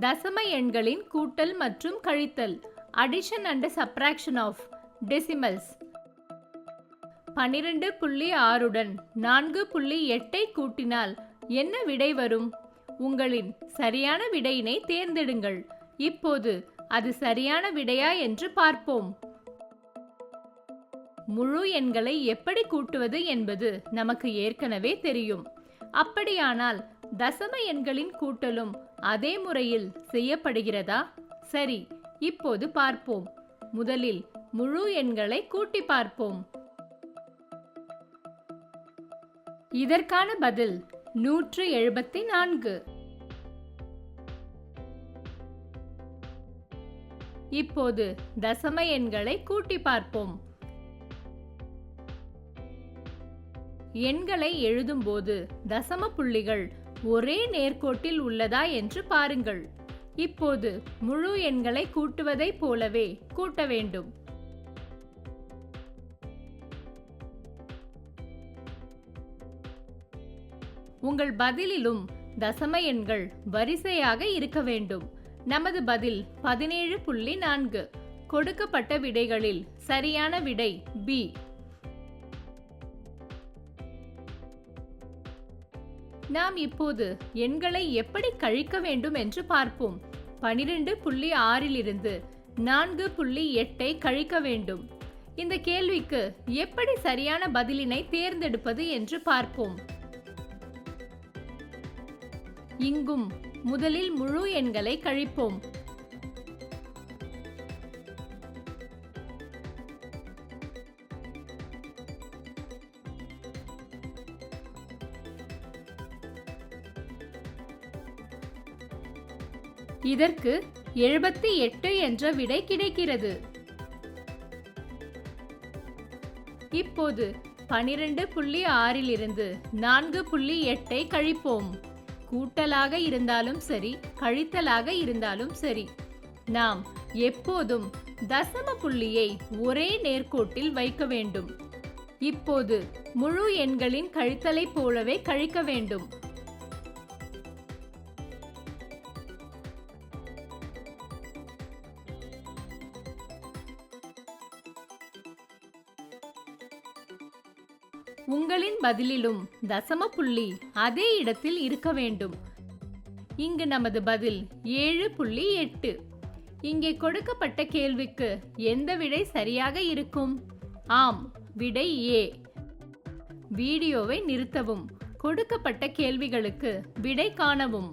தசம எண்களின் கூட்டல் மற்றும் கழித்தல். Addition and subtraction of decimals பன்னிரண்டு புள்ளி ஆறுடன் நான்கு புள்ளி எட்டை கூட்டினால் என்ன விடை வரும்? உங்களின் சரியான விடையினை தேர்ந்தெடுங்கள். இப்போது அது சரியான விடையா என்று பார்ப்போம். முழு எண்களை எப்படி கூட்டுவது என்பது நமக்கு ஏற்கனவே தெரியும். அப்படியானால் தசம எண்களின் கூட்டலும் அதே முறையில் செய்யப்படுகிறதா? சரி இப்போது பார்ப்போம். முதலில் முழு எண்களை கூட்டி பார்ப்போம். இதற்கான பதில் நூற்று எழுபத்தி நான்கு. இப்போது தசம எண்களை கூட்டி பார்ப்போம். எண்களை எழுதும்போது தசம புள்ளிகள் ஒரே நேர்கோட்டில் உள்ளதா என்று பாருங்கள். இப்போது முழு எண்களை கூட்டுவதைப் போலவே கூட்ட வேண்டும். உங்கள் பதிலிலும் தசம எண்கள் வரிசையாக இருக்க வேண்டும். நமது பதில் பதினேழு புள்ளி நான்கு. கொடுக்கப்பட்ட விடைகளில் சரியான விடை பி. நாம் இப்போது எண்களை எப்படி கழிக்க வேண்டும் என்று பார்ப்போம். பனிரெண்டு புள்ளி ஆறிலிருந்து நான்கு புள்ளி எட்டை கழிக்க வேண்டும். இந்த கேள்விக்கு எப்படி சரியான பதிலினை தேர்ந்தெடுப்பது என்று பார்ப்போம். இங்கும் முதலில் முழு எண்களை கழிப்போம். இதற்கு எழுபத்தி எட்டு என்ற விடை கிடைக்கிறது. இப்போது பனிரெண்டு புள்ளி ஆறிலிருந்து நான்கு புள்ளி எட்டை கழிப்போம். கூட்டலாக இருந்தாலும் சரி கழித்தலாக இருந்தாலும் சரி. நாம் எப்போதும் தசம புள்ளியை ஒரே நேர்கோட்டில் வைக்க வேண்டும். இப்போது முழு எண்களின் கழித்தலைப் போலவே கழிக்க வேண்டும். உங்களின் பதிலிலும் தசம புள்ளி அதே இடத்தில் இருக்க வேண்டும். இங்கு நமது பதில் ஏழு புள்ளி எட்டு. இங்கே கொடுக்கப்பட்ட கேள்விக்கு எந்த விடை சரியாக இருக்கும்? ஆம் விடை ஏ. வீடியோவை நிறுத்தவும். கொடுக்கப்பட்ட கேள்விகளுக்கு விடை காணவும்.